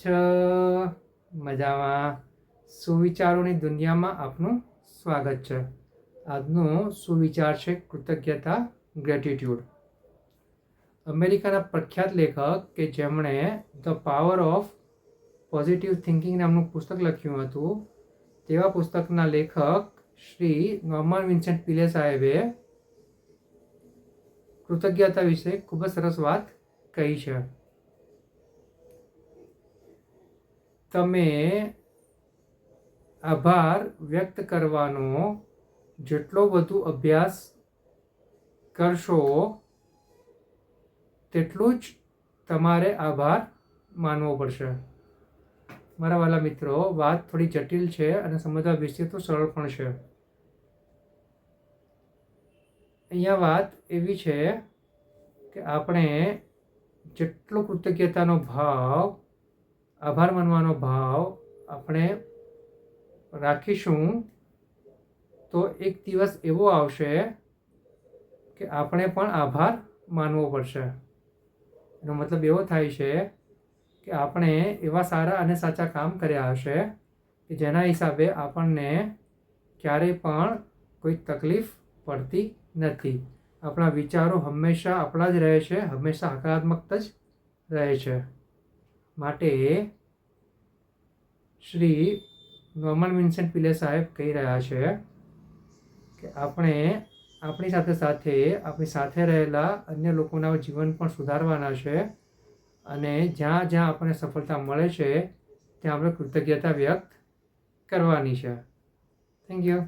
છો મજામાં. સુવિચારોની દુનિયામાં આપનું સ્વાગત છે. આજનો સુવિચાર છે કૃતજ્ઞતા ગ્રેટિટ્યૂડ અમેરિકાના પ્રખ્યાત લેખક કે જેમણે the power of positive thinking નામનું પુસ્તક લખ્યું હતું, તેવા પુસ્તકના લેખક શ્રી નોર્મન વિન્સેન્ટ પિલે સાહેબે કૃતજ્ઞતા વિશે ખૂબ જ સરસ વાત કહી છે. તમે આભાર વ્યક્ત કરવાનો જેટલો વધુ અભ્યાસ કરશો, તેટલું જ તમારે આભાર માનવો પડશે. મારા વાલા મિત્રો, વાત થોડી જટિલ છે અને સમજવા વિશે તો સરળ પણ છે. અહીંયા વાત એવી છે કે આપણે જેટલો કૃતજ્ઞતાનો ભાવ આભાર માનવાનો ભાવ આપણે રાખીશું. તો એક દિવસ એવો આવશે કે આપણે પણ આભાર માનવો પડશે. એનો મતલબ એવો થાય છે કે આપણે એવા સારા અને સાચા કામ કર્યા હશે કે જેના હિસાબે આપણને ક્યારેય પણ કોઈ તકલીફ પડતી નથી. આપણા વિચારો હંમેશા આપણા જ રહે છે, હંમેશા હકારાત્મક જ રહે છે. માટે શ્રી નોર્મન વિન્સેન્ટ પિલે સાહેબ કહી રહ્યા છે કે આપણે આપણી સાથે સાથે આપણી સાથે રહેલા અન્ય લોકોના જીવન પણ સુધારવાના છે અને જ્યાં જ્યાં આપણને સફળતા મળે છે, ત્યાં આપણે કૃતજ્ઞતા વ્યક્ત કરવાની છે. Thank you